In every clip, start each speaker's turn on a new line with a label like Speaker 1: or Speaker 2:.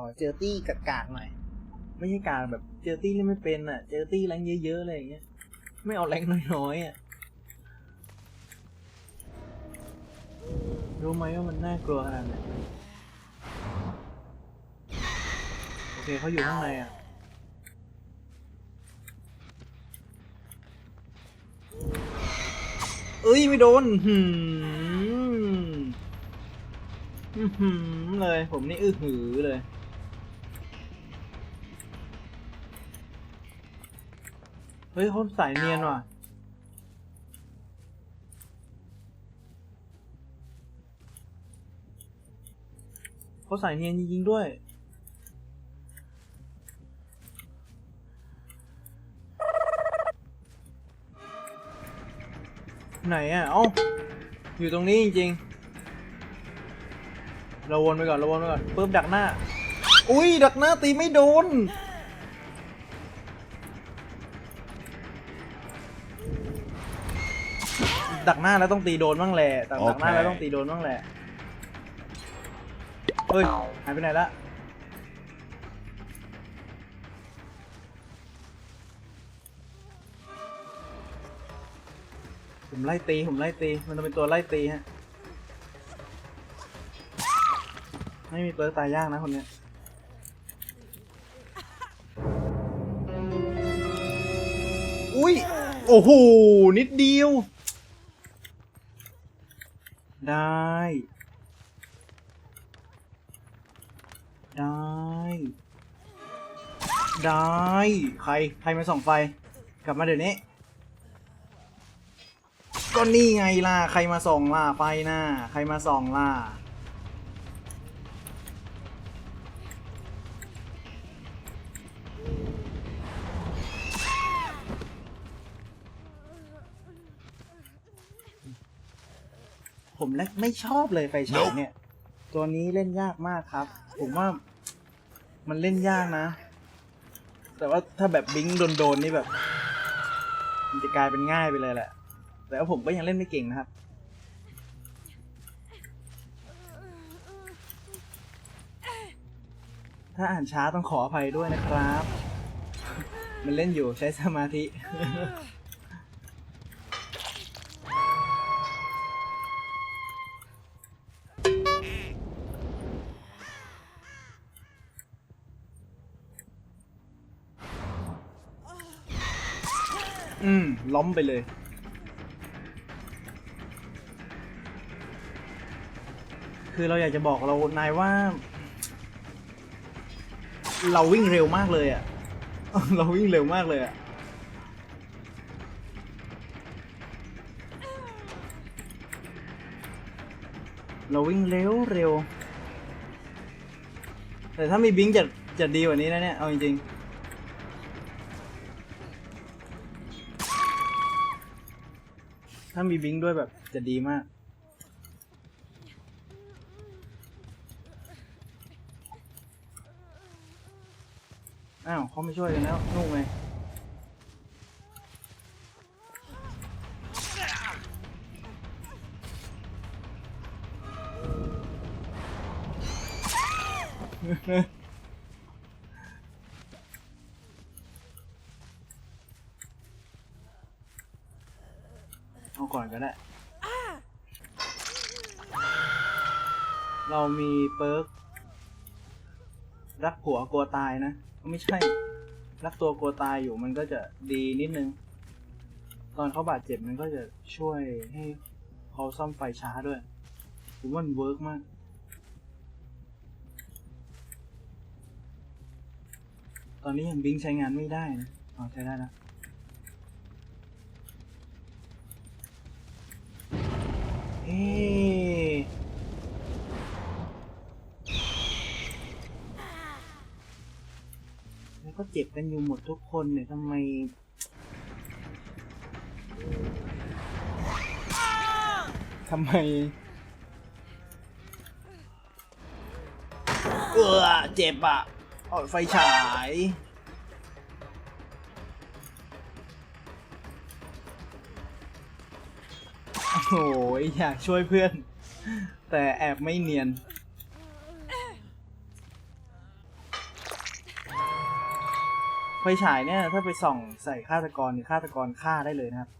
Speaker 1: ขอเจอตี้กากๆหน่อยไม่ใช่กากแบบเจอตี้เล่นไม่เป็นอะ เจอตี้แรงเยอะๆอะไรอย่างเงี้ย ไม่เอาแรงน้อยๆอะ รู้ไหมว่ามันน่ากลัวขนาดไหนโอเคเขาอยู่ข้างในอะเอ้ย ไม่โดนหืมหือเลย ผมนี่อื้อหือเลย ฮ้ยเขาสายเนียนว่ะเขาสายเนียนจริงๆด้วย ไหนอะ เอ้า อยู่ตรงนี้จริงๆ เราวนไปก่อน เราวนไปก่อนปึ๊บดักหน้า อุ้ยดักหน้าตีไม่โดน ดักหน้าแล้วต้องตีโดนบ้างแหละแต่ดักหน้า
Speaker 2: โอเค
Speaker 1: แล้วต้องตีโดนบ้างแหละเฮ้ยหายไปไหนละผมไล่ตีผมไล่ตีมันจะเป็นตัวไล่ตีฮะไม่มีเปิร์กตายยากนะคนเนี้ย อุ้ย โอ้โห นิดเดียว ได้ ได้ ได้ ใคร ใครมาส่องไฟ กลับมาเดี๋ยวนี้ ก็นี่ไงล่ะ ใครมาส่องล่ะไฟหน้า ใครมาส่องล่ะ แรกไม่ชอบเลยไฟฉายเนี่ย ตัวนี้เล่นยากมากครับ ผมว่ามันเล่นยากนะ แต่ว่าถ้าแบบบิงโดนๆนี่แบบ มันจะกลายเป็นง่ายไปเลยแหละ แต่ว่าผมก็ยังเล่นไม่เก่งนะครับถ้าอ่านช้าต้องขออภัยด้วยนะครับ มันเล่นอยู่ใช้สมาธิ อืม ล้มไปเลย คือเราอยากจะบอกเรานายว่า เราวิ่งเร็วมากเลยอะ่ะเราวิ่งเร็วมากเลยอะ่ะเราวิ่งเร็วเร็ว แต่ถ้ามีบิงจะจะดีกว่านี้นะเนี่ย เอาจริงๆ ถ้ามีบิงด้วยแบบจะดีมาก อ้าวเขาไม่ช่วยกันแล้วนุ่งไงเอ เรามีเปิร์กรักผัวกลัวตายนะ ไม่ใช่ รักตัวกลัวตายอยู่มันก็จะดีนิดนึง ตอนเขาบาดเจ็บมันก็จะช่วยให้เขาซ่อมไฟช้าด้วย ผมว่ามันเวิร์กมากตอนนี้ยังบิงใช้งานไม่ได้นะอ๋อใช้ได้แล้วเอ๊ ก็เจ็บกันอยู่หมดทุกคนเนี่ยทำไมทำไมเออเจ็บอะเอาไฟฉาย โอ้โหอยากช่วยเพื่อน แต่แอบไม่เนียน ไฟฉายเนี่ย ถ้าไปส่องใส่ฆาตกรฆาตกรฆ่าได้เลยนะครับ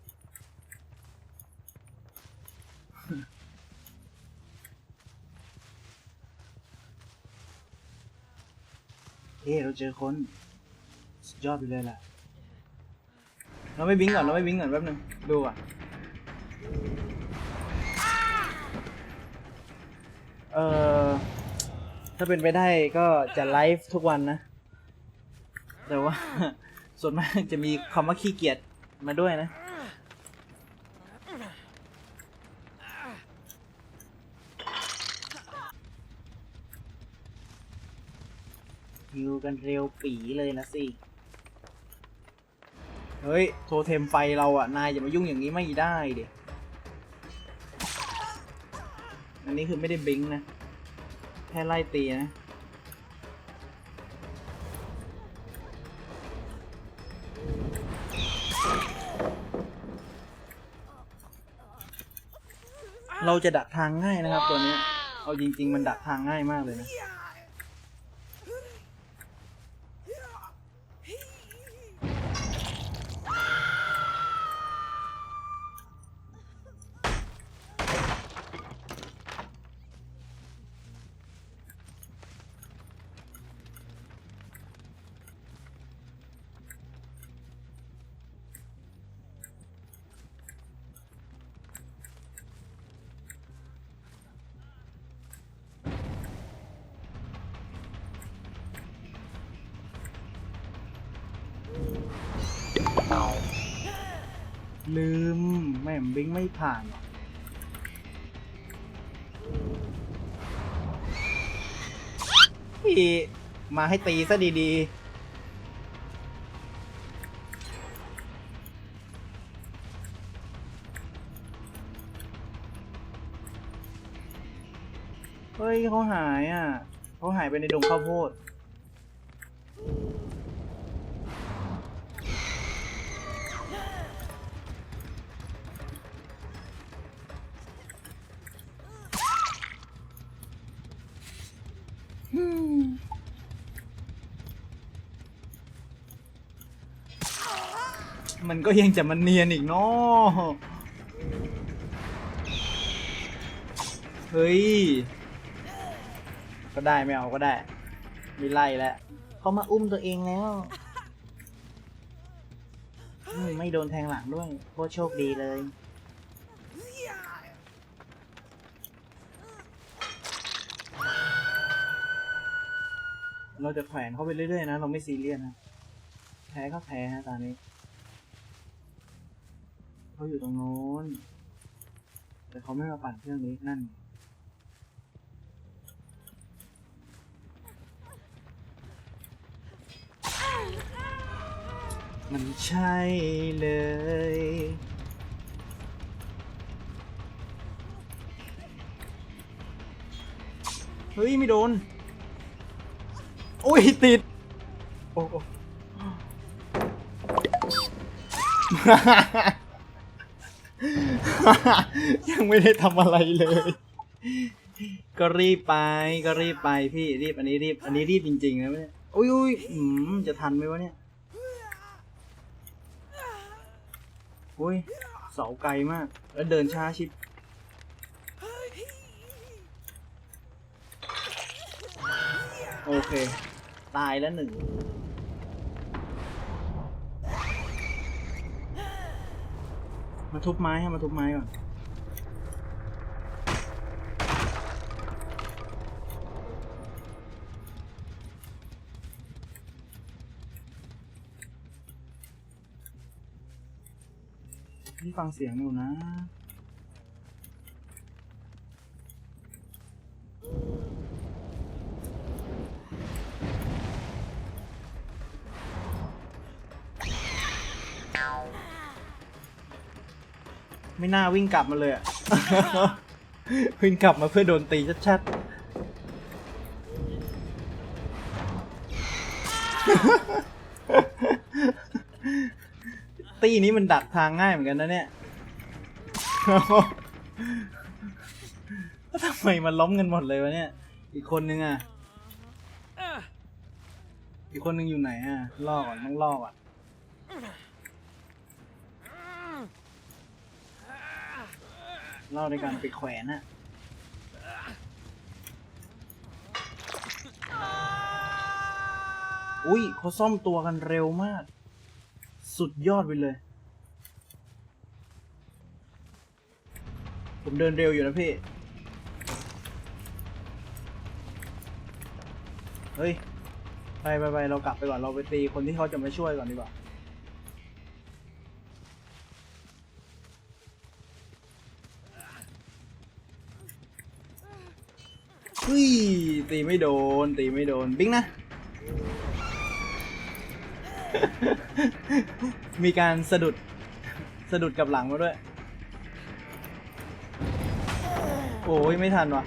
Speaker 1: เฮ้เราเจอคนสุดยอดไปเลยแหละเราไม่บิงก่อน เราไม่บิงก่อนแป๊บนึง ดูก่อนเออถ้าเป็นไปได้ก็จะไลฟ์ทุกวันนะ แต่ว่า ส่วนมากจะมีคำว่าขี้เกียจมาด้วยนะฮิวกันเร็วปีเลยนะสิ เฮ้ย โทเทมไฟเราอะนายอย่ามายุ่งอย่างนี้ไม่ได้เด็อันนี้คือไม่ได้บิงนะ แค่ไล่ตีนะ เราจะดักทางง่ายนะครับ ตัวนี้ เอาจริง ๆ มันดักทางง่ายมากเลยนะ ลืมแม่มบิงไม่ผ่านพี่มาให้ตีซะดีๆเฮ้ยเขาหายอะเขาหายไปในดงข้าวโพด มันก็ยังจะมันเนียนอีกเนาะเฮ้ย ก็ได้ไม่เอาก็ได้ มีไล่แล้วเขามาอุ้มตัวเองแล้วไม่โดนแทงหลังด้วยโคตรโชคดีเลย เราจะแขวนเขาไปเรื่อยๆนะ เราไม่ซีเรียสนะ แพ้ก็แพ้ฮะตอนนี้ เขาอยู่ตรงโน้น แต่เขาไม่มาปั่นเครื่องนี้นั่น มันใช่เลย เฮ้ย ไม่โดน โอ้ย ติด โอ้โอ้ ยังไม่ได้ทำอะไรเลย ก็รีบไปก็รีบไปพี่รีบอันนี้รีบ อันนี้รีบจริงๆนะเนี่ยอุ้ยอุ้ยอืมจะทันไหมวะเนี่ยอุ้ยเสาไกลมาก แล้วเดินช้าชิบโอเค ตายแล้วหนึ่ง มาทุบไม้ให้มาทุบไม้ก่อนนี่ฟังเสียงอยู่นะ ไม่น่าวิ่งกลับมาเลยอะ วิ่งกลับมาเพื่อโดนตีชัดๆ ตีนี้มันดักทางง่ายเหมือนกันนะเนี่ย แล้วทำไมมันล้มกันหมดเลยวะเนี่ย อีกคนนึงอะอีกคนหนึ่งอยู่ไหนอะล่อก่อนต้องล่อก่อน ล่อในการไปแขวนอะอุ้ยเขาซ่อมตัวกันเร็วมาก สุดยอดไปเลย ผมเดินเร็วอยู่นะพี่ เฮ้ย ไปไปไปเรากลับไปก่อน เราไปตีคนที่เขาจะมาช่วยก่อนดีกว่า ฮ้ยตีไม่โดน ตีไม่โดนบิ๊กนะ มีการสะดุดสะดุดกับหลังมาด้วย โอ้ยไม่ทันวะ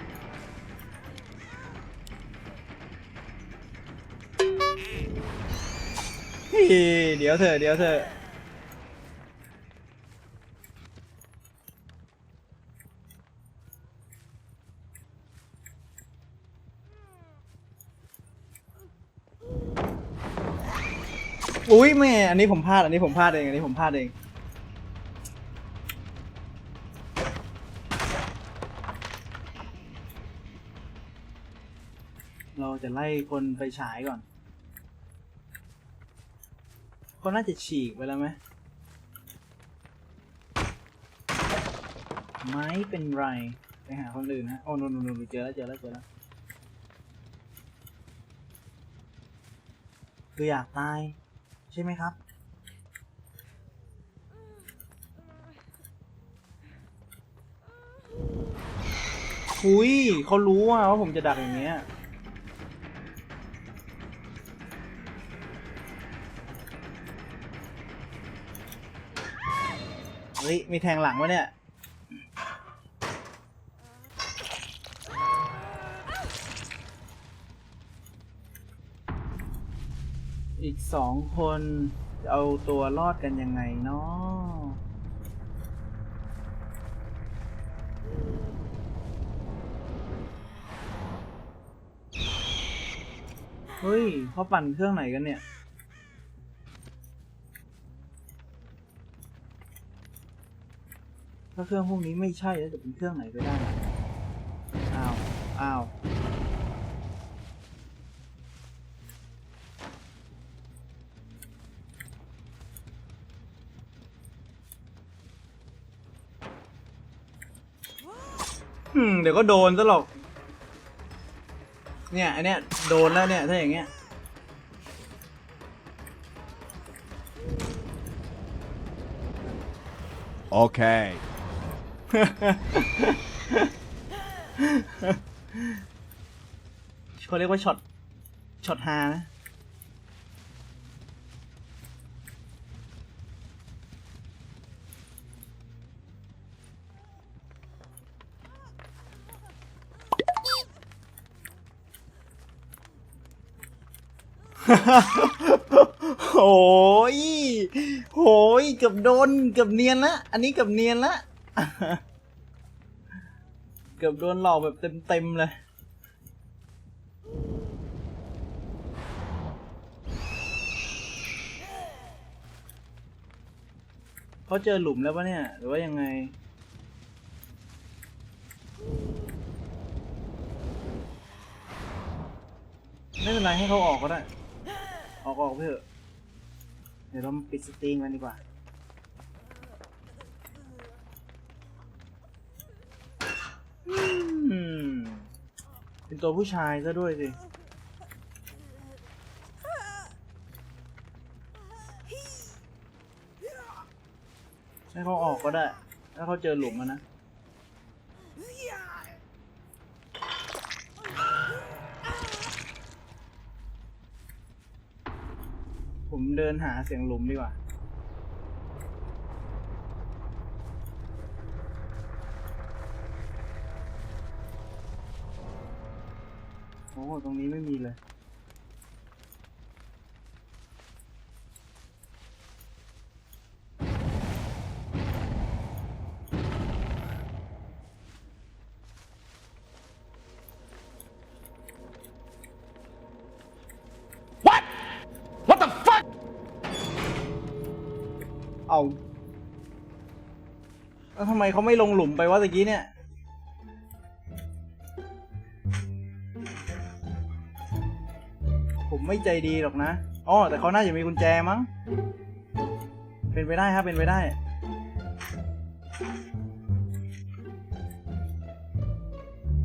Speaker 1: เฮ้ยเดี๋ยวเถอะเดี๋ยวเถอะ อุ้ยแม่อันนี้ผมพลาด อันนี้ผมพลาดเอง อันนี้ผมพลาดเอง เราจะไล่คนไปฉายก่อนเขาน่าจะฉีกไปแล้วไหม ไม่เป็นไร ไปหาคนอื่นนะ โอ้โนโนโนเจอแล้วเจอแล้วเจอแล้วคืออยากตาย ใช่ไหมครับ คุยเขารู้ว่าว่าผมจะดักอย่างเงี้ย เฮ้ย มีแทงหลังวะเนี่ย สองคนจะเอาตัวรอดกันยังไงเนาะเฮ้ยเขาปั่นเครื่องไหนกันเนี่ย ถ้าเครื่องพวกนี้ไม่ใช่แล้วจะเป็นเครื่องไหนไปได้ อ้าว อ้าว เดี๋ยวก็โดนซะหรอก เนี่ยอันเนี้ยโดนแล้วเนี่ยถ้าอย่างเงี้ย
Speaker 2: Okay.
Speaker 1: เขาเรียกว่าช็อตช็อตฮานะ โอ้ยโหยเกือบโดนเกือบเนียนละ อันนี้เกือบเนียนละ เกือบโดนหลอกแบบเต็มๆเลย เขาเจอหลุมแล้วปะเนี่ย หรือว่ายังไงไม่เป็นไรให้เขาออกก็ได้ ออกออกไปเถอะ เดี๋ยวเราปิดสตรีมกันดีกว่า อืม เป็นตัวผู้ชายซะด้วยสิ ให้เขาออกก็ได้ ถ้าเขาเจอหลุมอะนะ ผม เดินหาเสียงหลุมดีกว่า โอ้ตรงนี้ไม่มีเลย แล้วทำไมเขาไม่ลงหลุมไปวะตะกี้เนี่ย ผมไม่ใจดีหรอกนะอ๋อแต่เขาน่าจะมีกุญแจมั้ง เป็นไปได้ครับ เป็นไปได้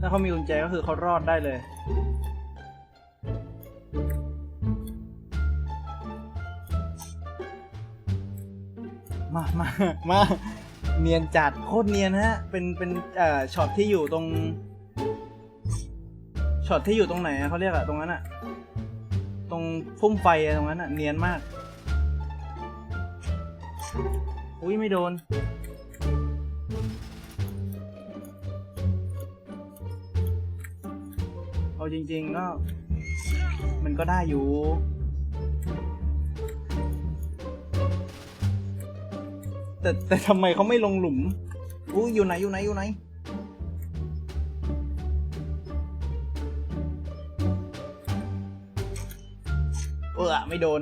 Speaker 1: ถ้าเขามีกุญแจก็คือเขารอดได้เลยมา มา มา เนียนจัดโคตรเนียนฮะ เป็นเป็นเอ่อช็อตที่อยู่ตรงช็อตที่อยู่ตรงไหนอะเขาเรียกอะตรงนั้นอะตรงพุ่มไฟอะตรงนั้นอะเนียนมาก อุ้ยไม่โดน เอาจริงๆก็มันก็ได้อยู่ แต่แต่ทำไมเขาไม่ลงหลุมอู้อยู่ไหนอยู่ไหนอยู่ไหน เออไม่โดน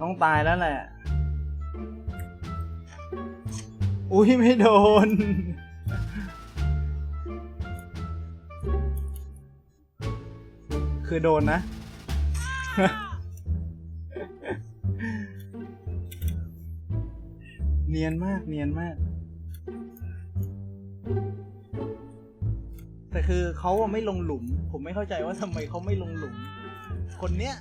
Speaker 1: ต้องตายแล้วแหละ อุ้ยไม่โดน คือโดนนะ เนียนมากเนียนมาก แต่คือเขาไม่ลงหลุม ผมไม่เข้าใจว่าทำไมเขาไม่ลงหลุม คนเนี้ย